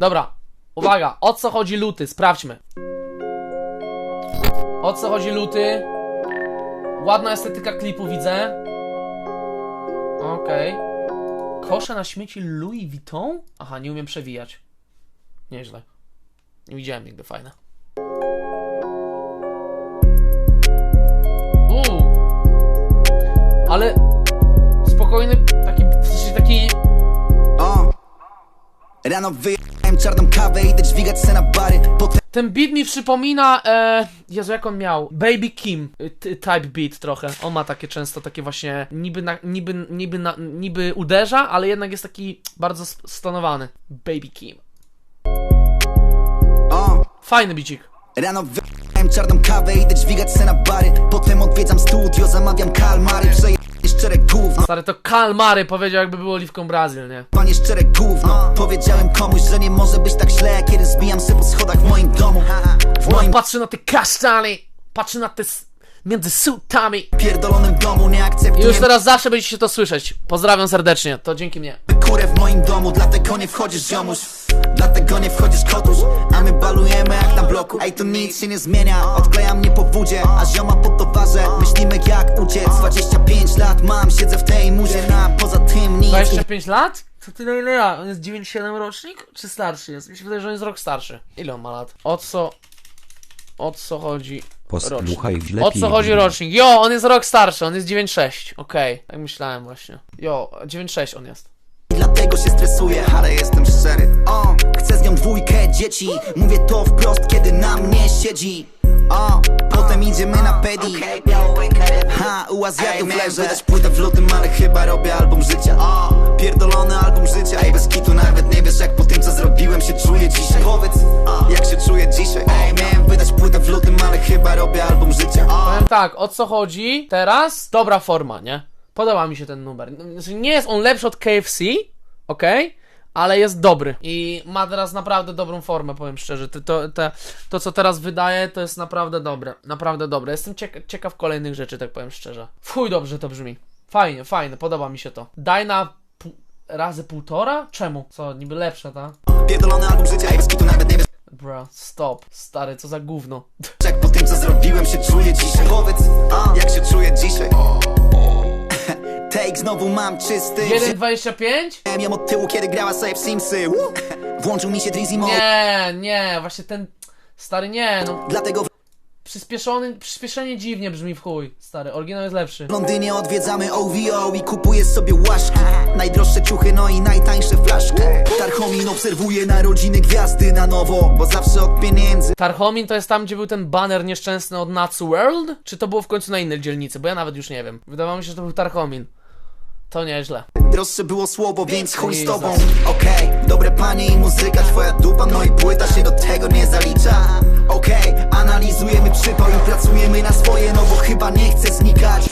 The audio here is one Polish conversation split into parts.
Dobra, uwaga, o co chodzi luty? Sprawdźmy. O co chodzi luty? Ładna estetyka klipu widzę. Okej. Kosze na śmieci Louis Vuitton? Aha, nie umiem przewijać. Nieźle. Nie widziałem nigdy fajne. Uuu. Ale spokojny, taki, w sensie taki. Rano wyjechałem czarną kawę, idę dźwigać se na bary Potem Ten beat mi przypomina, e, Jezu, jak on miał? Baby Kim, y, ty- type beat trochę. On ma takie często, takie właśnie, niby, na, niby, niby, na, niby uderza, ale jednak jest taki bardzo stonowany. Baby Kim. Fajny bicik. Rano wyjechałem czarną kawę, idę dźwigać se na bary Potem odwiedzam studio, zamawiam kalmary Przejebanie szczere gówno, Stary, to Kalmary powiedział, jakby był Oliwką Brazil, nie? panie szczere gówno Powiedziałem komuś, że nie może być tak źle Kiedy zbijam se po schodach w moim domu W moim Patrzy na te kasztany, patrzy na te s- między sutami. pierdolonym domu nie I akceptuję już teraz zawsze będziecie to słyszeć. Pozdrawiam serdecznie, to dzięki mnie. Kurę w moim domu Dlatego nie wchodzisz ziomuś Dlatego nie wchodzisz kotuś A my balujemy jak na bloku Ej, to nic się nie zmienia Odkleja mnie po wódzie A zioma po towarze Myślimy jak uciec 25 lat mam Siedzę w tej muzie Na poza tym nic 25 lat? To ty na ile ja? On jest 97 rocznik? Czy starszy jest? Mi się wydaje, że on jest rok starszy. Ile on ma lat? O co... O co chodzi Posłuchaj rocznik? lepiej. O co chodzi rocznik? Jo, on jest rok starszy, on jest 96. Okej, tak myślałem właśnie. Jo, 96 on jest. Dlatego się stresuję, ale jestem szczery. O, Chcę z nią dwójkę dzieci. Mówię to wprost, kiedy na mnie siedzi. O, Potem idziemy na pedi. Ha, u Azjatów leżę. Wydać płytę w lutym, ale chyba robię album życia. O, Pierdolony album życia. Ej, bez kitu nawet nie wiesz jak po tym co zrobiłem się czuję dzisiaj. Powiedz, jak się czuję dzisiaj. Ej, miałem wydać płytę w lutym, ale chyba robię album życia. O, Powiem tak, o co chodzi teraz? Dobra forma, nie? Podoba mi się ten numer. Znaczy, nie jest on lepszy od KFC, okej? Ale jest dobry i ma teraz naprawdę dobrą formę, powiem szczerze. To, to, to, to co teraz wydaje, to jest naprawdę dobre. Naprawdę dobre. Jestem cieka ciekaw kolejnych rzeczy, tak powiem szczerze. Chuj dobrze to brzmi. Fajnie, fajnie, podoba mi się to. Daj na razy półtora? Czemu? Co, niby lepsze, ta? Pierdolony album życia nawet nie wiesz Bro, stop. Stary, co za gówno. Jak po tym co zrobiłem się czuję dzisiaj Powiedz, a, jak się czuję dzisiaj znowu mam czysty 1,25? Wziąłem ją od tyłu kiedy grała sobie w Simsy Woo! Włączył mi się Drizzy Mode Nie, nie, właśnie ten. Stary, nie, no. Dlatego w Przyspieszony, przyspieszenie dziwnie brzmi w chuj. Stary, oryginał jest lepszy. Londynie odwiedzamy OVO I kupuję sobie łaszki Najdroższe ciuchy, no i najtańsze flaszki Tarchomin obserwuje narodziny gwiazdy na nowo Bo zawsze od pieniędzy Tarchomin to jest tam, gdzie był ten banner nieszczęsny od Natsu World? Czy to było w końcu na innej dzielnicy? Bo ja nawet już nie wiem. Wydawało mi się, że to był Tarchomin. To nieźle. Droższe było słowo, więc chuj z tobą. Okej, dobre panie i muzyka Twoja dupa, no i płyta się do tego nie zalicza. Okej, analizujemy przypał i pracujemy na swoje No bo chyba nie chcę znikać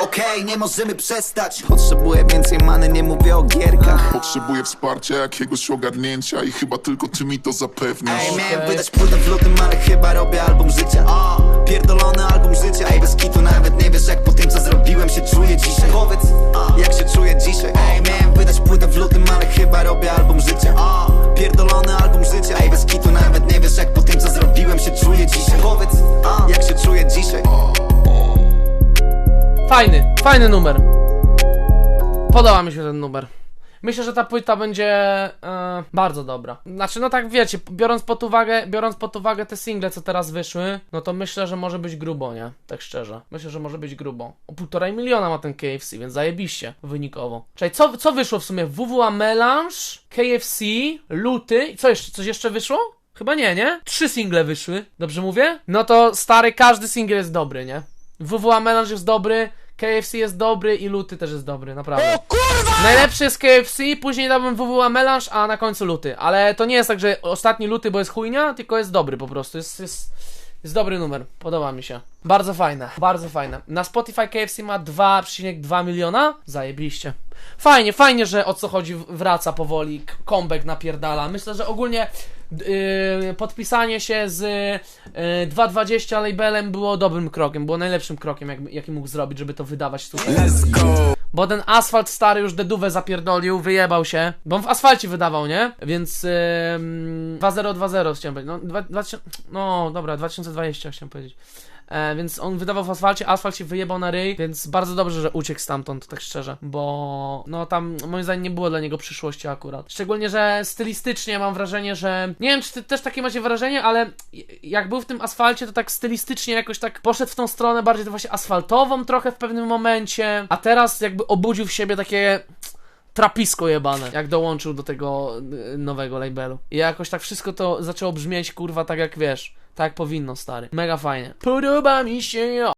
Okej, nie możemy przestać. Potrzebuję więcej many, nie mówię o gierkach. Potrzebuję wsparcia, jakiegoś ogarnięcia i chyba tylko ty mi to zapewniasz. Ej, miałem wydać płytę w lutym, ale chyba robię album życia. O, Pierdolony album życia. Ej, bez kitu nawet nie wiesz jak po tym co zrobiłem się czuję dzisiaj. Powiedz, jak się czuję Fajny, fajny numer. Podoba mi się ten numer. Myślę, że ta płyta będzie e, bardzo dobra. Znaczy, no tak wiecie, biorąc pod uwagę, biorąc pod uwagę te single, co teraz wyszły, no to myślę, że może być grubo, nie? Tak szczerze. Myślę, że może być grubo. O półtorej miliona ma ten KFC, więc zajebiście wynikowo. Czyli co, co wyszło w sumie? WWA Melange, KFC, Luty co jeszcze? Coś jeszcze wyszło? Chyba nie, nie? Trzy single wyszły, dobrze mówię? No to stary, każdy single jest dobry, nie? WWA Melange jest dobry, KFC jest dobry i Luty też jest dobry, naprawdę. O kurwa! Najlepszy jest KFC, później dałbym WWA Melange, a na końcu Luty. Ale to nie jest tak, że ostatni Luty, bo jest chujnia, tylko jest dobry po prostu. Jest, jest, jest dobry numer, podoba mi się. Bardzo fajne, bardzo fajne. Na Spotify KFC ma 2,2 miliona? Zajebiście. Fajnie, fajnie, że o co chodzi wraca powoli, comeback napierdala. Myślę, że ogólnie yy, podpisanie się z yy, 2.20 labelem było dobrym krokiem, było najlepszym krokiem, jak, jaki mógł zrobić, żeby to wydawać tutaj. Bo ten asfalt stary już dedówę zapierdolił, wyjebał się. Bo on w asfalcie wydawał, nie? Więc ym, 2020 chciałem powiedzieć. No, dwa, 2000, no dobra, 2020 chciałem powiedzieć. E, więc on wydawał w asfalcie, asfalt się wyjebał na ryj, więc bardzo dobrze, że uciekł stamtąd, tak szczerze, bo no tam moim zdaniem nie było dla niego przyszłości akurat. Szczególnie, że stylistycznie mam wrażenie, że nie wiem, czy ty też takie macie wrażenie, ale jak był w tym asfalcie, to tak stylistycznie jakoś tak poszedł w tą stronę bardziej to właśnie asfaltową trochę w pewnym momencie, a teraz jakby obudził w siebie takie trapisko jebane, jak dołączył do tego y, nowego labelu. I jakoś tak wszystko to zaczęło brzmieć, kurwa, tak jak wiesz, tak powinno, stary. Mega fajnie. Podoba mi się,